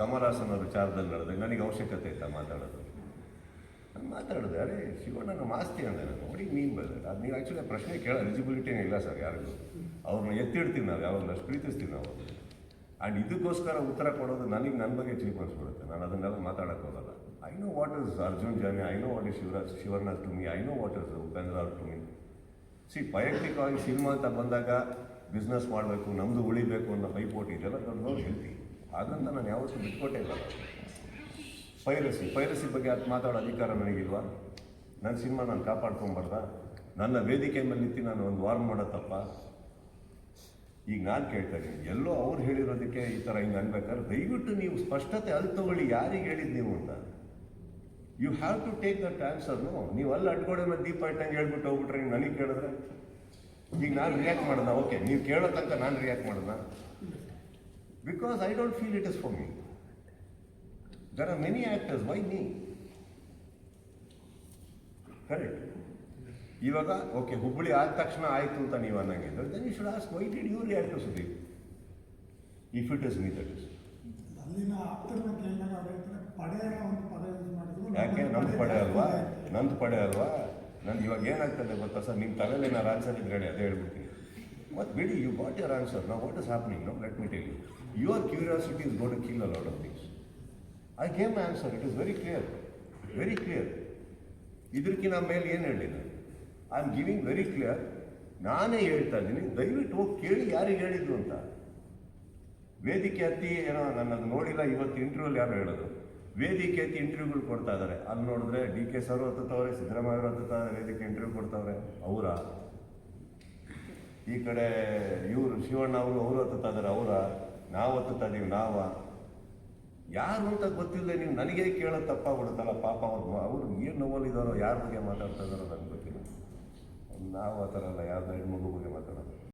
ಕಮಲಾಸನ್ ವಿಚಾರದಲ್ಲಿ ನಡೆದಾಗ ನನಗೆ ಅವಶ್ಯಕತೆ ಇತ್ತ ಮಾತಾಡೋದು. ನಾನು ಮಾತಾಡಿದೆ, ಅರೆ, ಶಿವಣ್ಣನ ಮಾಸ್ತಿ ಅಂದೆ ನಾನು ನೋಡಿ ನೀನು ಬದ ಅದು ನೀವು ಆ್ಯಕ್ಚುಲಿ ಪ್ರಶ್ನೆ ಕೇಳೋ ಎಲಿಜಿಬಿಲಿಟಿನೇ ಇಲ್ಲ ಸರ್ ಯಾರಿಗೂ. ಅವ್ರನ್ನ ಎತ್ತಿಡ್ತೀವಿ ನಾವು ಯಾವಾಗಲೂ ಅಷ್ಟು ಪ್ರೀತಿಸ್ತೀವಿ ನಾವು ಆ್ಯಂಡ್ ಇದಕ್ಕೋಸ್ಕರ ಉತ್ತರ ಕೊಡೋದು ನನಗೆ ನನ್ನ ಬಗ್ಗೆ ಚೀಪ್ ನಾನು ಅದನ್ನೆಲ್ಲ ಮಾತಾಡೋಕ್ಕೆ ಹೋಗಲ್ಲ. I know what is Arjun Jani I know what is Shivaraj Shivarnath to me I know what is Upendra ಅವ್ರ ಟು ಮೀ ಸಿ ವೈಯಕ್ತಿಕವಾಗಿ ಸಿನಿಮಾ ಅಂತ ಬಂದಾಗ ಬಿಸ್ನೆಸ್ ಮಾಡಬೇಕು ನಮ್ಮದು ಉಳಿಬೇಕು ಅನ್ನೋ ಪೈಪೋಟಿ ಇದೆಲ್ಲ ದೊಡ್ಡ ದೊಡ್ಡ ಹಾಗಂತ ನಾನು ಯಾವತ್ತೂ ಬಿಟ್ಕೊಟ್ಟೇ ಇಲ್ಲ. ಪೈರಸಿ ಪೈರಸಿ ಬಗ್ಗೆ ಅದು ಮಾತಾಡೋ ಅಧಿಕಾರ ನನಗಿಲ್ವಾ? ನನ್ನ ಸಿನಿಮಾ ನಾನು ಕಾಪಾಡ್ಕೊಂಬಾರ್ದ? ನನ್ನ ವೇದಿಕೆ ಮೇಲೆ ನಿಂತು ನಾನು ಒಂದು ವಾರ್ಮ್ ಮಾಡೋ ಈಗ ನಾನು ಕೇಳ್ತಾ ಇದ್ದೀನಿ, ಎಲ್ಲೋ ಅವ್ರು ಹೇಳಿರೋದಕ್ಕೆ ಈ ಥರ ಹಿಂಗೆ ಅನ್ಬೇಕಾದ್ರೆ ದಯವಿಟ್ಟು ನೀವು ಸ್ಪಷ್ಟತೆ ಅಲ್ಲಿ ತಗೊಳ್ಳಿ, ಯಾರಿಗೆ ಹೇಳಿದ್ದು ನೀವು ಅಂತ. You have to take that ಆನ್ಸರ್ನು ನೀವು ಅಲ್ಲಿ ಅಡ್ಗೋಡೆ ಮೇಲೆ ದೀಪ ಇಟ್ಟಂಗೆ ಹೇಳ್ಬಿಟ್ಟು ಹೋಗ್ಬಿಟ್ರೆ ಹಿಂಗೆ ನನಗೆ ಕೇಳಿದ್ರೆ? ಈಗ ನಾನು ರಿಯಾಕ್ಟ್ ಮಾಡ್ದ? ಓಕೆ ನೀವು ಕೇಳೋ ತನಕ ನಾನು ರಿಯಾಕ್ಟ್ ಮಾಡ್ದ? Because I don't feel it is for me. There are many actors, why me? Correct ಇವಾಗ ಓಕೆ ಹುಬ್ಬಳ್ಳಿ ಆದ ತಕ್ಷಣ ಆಯಿತು ಅಂತ ನೀವು ಅನ್ನಂಗಿದ್ರೆ then you should ask why did you react to Sudeep if it is me that is ಯಾಕೆ ನಂದು ಪಡೆ ಅಲ್ವಾ? ನಂದು ಪಡೆ ಅಲ್ವಾ? ನಂದು ಇವಾಗ ಏನಾಗ್ತದೆ ಗೊತ್ತಾ ಸರ್? ನಿಮ್ಮ ತಲೆಯಲ್ಲಿ ನಾನು ಆನ್ಸರ್ ಇದ್ರೆ ಅದೇ ಹೇಳ್ಬಿಡ್ತೀನಿ. ಮತ್ತು ಬಿಡಿ ಯು ಗಾಟ್ ಯರ್ ಆನ್ಸರ್ ನಾವು what is happening no let me tell you your is going to kill a lot of things. I gave my answer. It is very clear very clear ಇದಕ್ಕಿಂತ ಮೇಲೆ ಏನು ಹೇಳಿ ನಾನು I am giving very clear ನಾನೇ ಹೇಳ್ತಾ ಇದ್ದೀನಿ. ದಯವಿಟ್ಟು ಹೋಗಿ ಕೇಳಿ ಯಾರಿಗೆ ಹೇಳಿದ್ರು ಅಂತ. ವೇದಿಕೆ ಹತ್ತಿ ಏನೋ ನನ್ನದು ನೋಡಿಲ್ಲ. ಇವತ್ತು ಇಂಟರ್ವ್ಯೂಲ್ ಯಾರು ಹೇಳೋದು. ವೇದಿಕೆ ಹತ್ತಿ ಇಂಟರ್ವ್ಯೂಗಳು ಕೊಡ್ತಾ ಇದ್ದಾರೆ ಅಲ್ಲಿ ನೋಡಿದ್ರೆ ಡಿ ಕೆ ಸರ್ ಹತ್ತುತ್ತವ್ರೆ ಸಿದ್ದರಾಮಯ್ಯ ಅವರು ಹತ್ತುತ್ತಾರೆ ವೇದಿಕೆ ಇಂಟರ್ವ್ಯೂ ಕೊಡ್ತಾವ್ರೆ. ಅವರ? ಈ ಕಡೆ ಇವರು ಶಿವಣ್ಣ ಅವರು ಅವರು ಹತ್ತುತ್ತಾ ಇದ್ದಾರೆ ಅವರ? ನಾವು ಒತ್ತುತ್ತಾ ನಾವ. ಯಾರು ಅಂತ ಗೊತ್ತಿಲ್ಲ ನೀವು ನನಗೆ ಕೇಳೋದು ತಪ್ಪಾಗ್ಬಿಡುತ್ತಲ್ಲ ಪಾಪ ಅವ್ರು ಅವ್ರು ಏನು ನೋವಲ್ಲಿದ್ದಾರೋ ಯಾರ ಬಗ್ಗೆ ಮಾತಾಡ್ತಾ ಇದ್ದಾರೋ ನನಗೆ ಗೊತ್ತಿಲ್ಲ. ನಾವು ಆ ಥರ ಅಲ್ಲ, ಯಾರ್ದು ಹೆಣ್ಮಗು ಬಗ್ಗೆ ಮಾತಾಡೋದು.